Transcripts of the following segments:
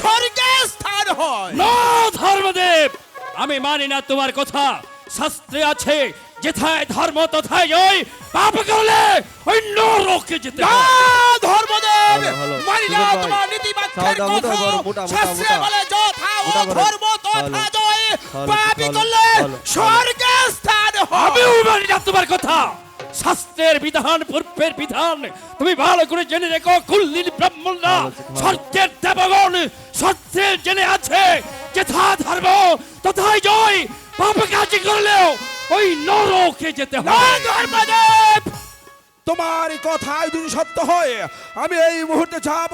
স্বর্গে স্থান হয়। না ধর্মদেব আমি মানি না তোমার কথা। শাস্ত্রে আছে যেথায় ধর্ম তথায় জয় পাপ করলে নরকে যেতে না ধর্মদেব। মানি না তোমার নীতি বাক্যের কথা। শাস্ত্রে বলে যথা ও ধর্ম তথা জয় করলে। স্বর্গে স্থান হয়। আমিও মানি না তোমার কথা। শাস্ত্রের বিধান পূর্বের বিধান তুমি ভালো করে জেনে রেখো কুল্লিন ব্রাহ্মণরা ভালো আছে, জেনে আছে যেথা ধর্ম তথায় জয় পাপ কাজ করলেও ওই নরকে যেতে ধর্মদেব! তোমার কথাই যদি সত্য হয় আমি এই মুহূর্তে যাব।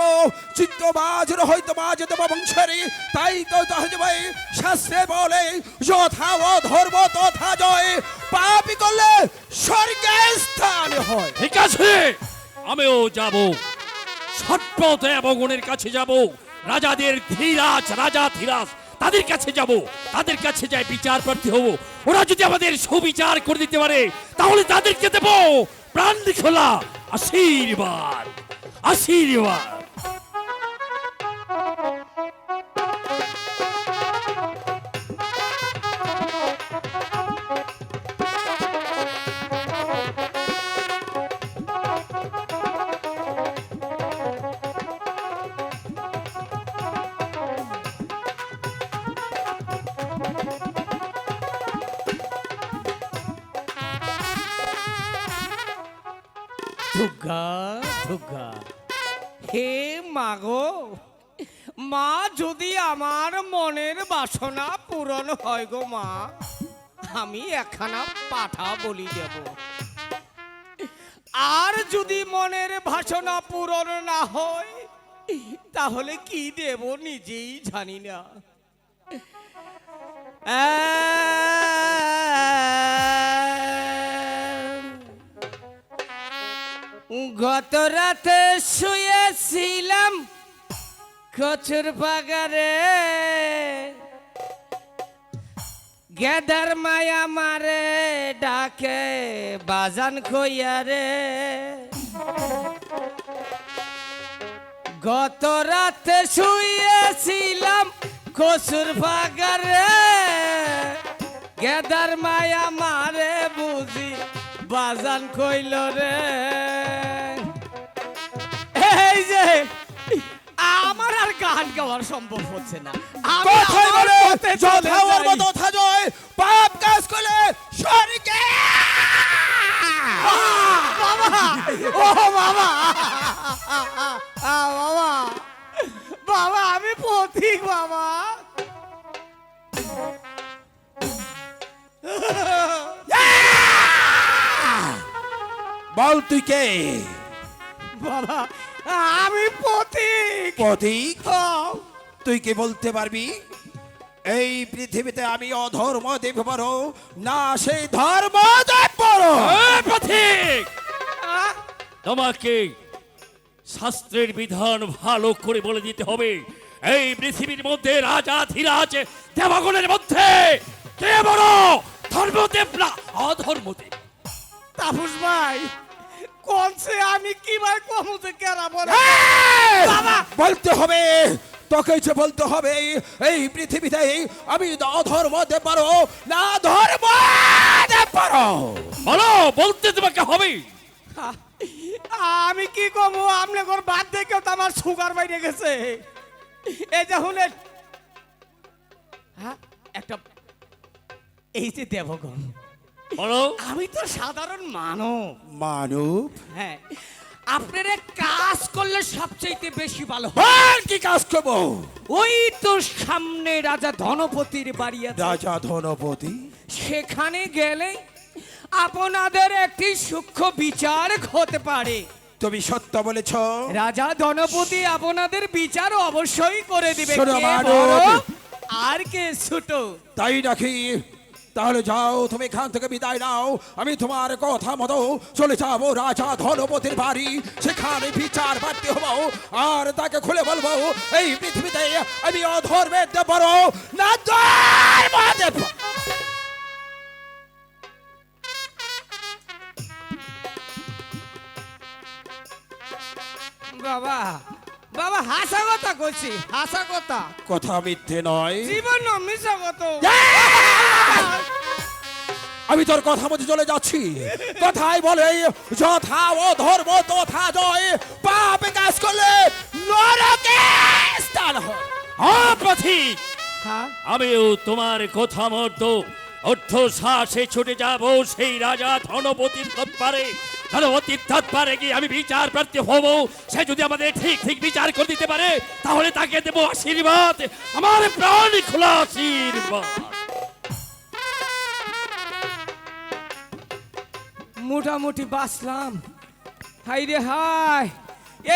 চিত্তবাজের হয়তো মাঝে দেব বংশেরই তাই তো তাহলে ভাই শাস্ত্রে বলে যথা ও ধর্ম তথা জয়। পাপি করলে স্বর্গে স্থান হয়। ঠিক আছে আমিও যাব। সর্ব দেবগণের কাছে যাব। রাজাদের ধীরাজ, রাজা ধীরাজ, তাদের কাছে যাব, তাদের কাছে যাই বিচার প্রার্থী হব। ওরা যদি আমাদের সুবিচার করে দিতে পারে, তাহলে তাদেরকে দেব। প্রাণ খোলা আশীর্বাদ আশীর্বাদ। দুর্গা দুর্গা হে মাগো, মা যদি আমার মনের বাসনা পূরণ হয় গো মা, আমি একখানা পাঠা বলি দেব। আর যদি মনের বাসনা পূরণ না হয়, তাহলে কি দেব নিজেই জানি না। গত রাতে শুয়েছিলাম কচুর বাগারে। গেদার মায়া মারে ডাকে বাজান কইয়ারে গত রাতে শুয়েছিলাম কচুর বাগারে। গেদার মায়া মারে বুঝি বাজান কইল রে এই যে আমার আর গান গাওয়ার সম্ভব হচ্ছে না আমি আমার পথে চলে যাই। বল তুই কে? বাবা আমি পথিক প্রতীক? তুই কি বলতে পারবি? এই পৃথিবীতে আমি অধর্ম দেব পারো না সেই ধর্ম দেব পারো এ পথিক তোমাকে শাস্ত্রের বিধান ভালো করে বলে দিতে হবে। এই পৃথিবীর মধ্যে রাজা ধীরাজ দেবগণের মধ্যে কে বড়? ধর্মদেব না অধর্মদেব। তাপস ভাই কোনছে আমি কি ভাই কমতে কেরা বলে? বাবা! বলতে হবে তোকে যে বলতে হবে এই পৃথিবীতে আমি অধর্ম দেব পারো না ধর্ম পারো। বলো বলতে তোমাকে হবে। আমি কি কমু আপনি ঘর বাদ দেখেও তো আমার সুগার বাইরে গেছে। এই যে শুনেন। হ্যাঁ একটা এই যে দেবগণ। বলো। আমি তো সাধারণ মানব। মানব? হ্যাঁ। আপনারা কাজ করলে সবচেয়ে বেশি ভালো হয়। আর কি কাজ করব? ওই তো সামনে রাজা ধনপতির বাড়ি আছে। রাজা ধনপতি? সেখানে গেলে আপনাদের একটি সূক্ষ্ম বিচার হতে পারে। তুমি সত্য বলেছ। রাজা ধনপতি আপনাদের বিচার অবশ্যই করে দিবে। আর কে ছোট? তাই নাকি? তাহলে যাও, তুমি এখান থেকে বিদায় নাও। আমি তোমার কথা মতো চলে যাব রাজা ধনপতির বাড়ি। সেখানে বিচার বাড়তে হব। আর তাকে খুলে বলব, এই পৃথিবীতে আমি অধর্মের দেব না পারো। বাবা বাবা হাসা কথা কইছি হাসা কথা। কথা মিথ্যে নয়। জীবন মিশা কথা। আমি তোর কথা মধ্যে চলে যাচ্ছি। কথাই বলে যথা ও ধর্ম তথা জয়। পাপ কাজ করলে নরকে স্থান হয়। হ্যাঁ পথিক। হ্যাঁ? আমিও তোমার কথা মতো অর্থ সাহসে ছুটে যাব সেই রাজা ধনপতির তৎপারে ধনপতির তৎপারে গিয়ে আমি বিচার প্রার্থী হব। সে যদি আমাদের ঠিক ঠিক বিচার করে দিতে পারে, তাহলে তাকে দেবো আশীর্বাদ। আমার প্রাণ খোলা আশীর্বাদ। মোটামুটি বাঁচলাম। হাই রে হাই,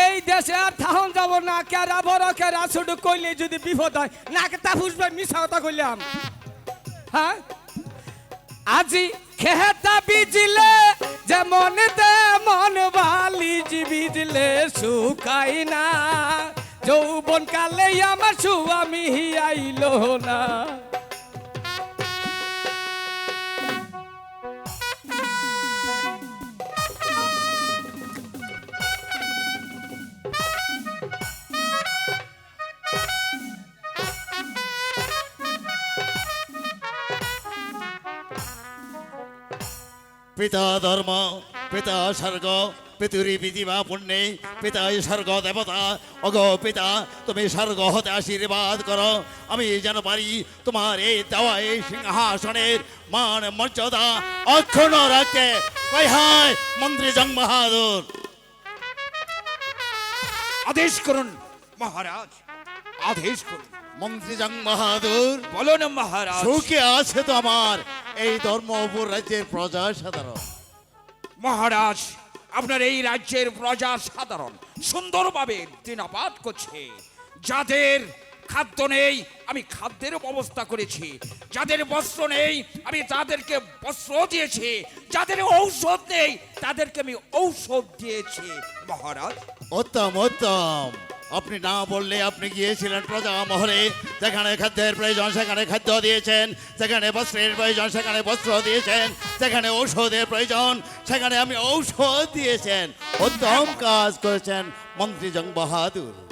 এই দেশে আর থাহন যাব না। কেরা বড় কেরা ছোট কইলে যদি বিপদ হয়, নাকে তা ফুসবে মিশা কথা কইলাম। হ্যাঁ? আজি খেতা বিজলে যেমন তেমন বালিজ বিজলে শুকাই না। যৌবন কালে আমার সুয়ামি আইলো না। পিতা ধর্ম পিতা স্বর্গ পিতুরি বিধিবা পুণ্যে পিতা স্বর্গ দেবতা অগ পিতা তুমি স্বর্গ হতে আশীর্বাদ করো আমি যেন পারি তোমার এই দেওয়া এই সিংহাসনের মান মর্যাদা অক্ষুণ্ণ রাখতে হায় মন্ত্রী জং বাহাদুর আদেশ করুন মহারাজ আদেশ করুন মন্ত্রী জং বাহাদুর বলুন মহারাজ সুখে আছে তো আমার এই ধর্মপুর রাজ্যের প্রজা সাধারণ মহারাজ, আপনার এই রাজ্যের প্রজা সাধারণ, সুন্দরভাবে দিনাপাত করছে। যাদের খাদ্য নেই, আমি খাদ্যের ব্যবস্থা করেছি। যাদের বস্ত্র নেই, আমি তাদেরকে বস্ত্র দিয়েছি। যাদের ঔষধ নেই, তাদেরকে আমি ঔষধ দিয়েছি। মহারাজ? উত্তম উত্তম আপনি না বললে আপনি গিয়েছিলেন প্রজা মহলে যেখানে খাদ্যের প্রয়োজন, সেখানে খাদ্য দিয়েছেন। সেখানে বস্ত্রের প্রয়োজন, সেখানে বস্ত্র দিয়েছেন। সেখানে ঔষধের প্রয়োজন, সেখানে আমি ঔষধ দিয়েছেন। উত্তম কাজ করেছেন মন্ত্রী জং বাহাদুর।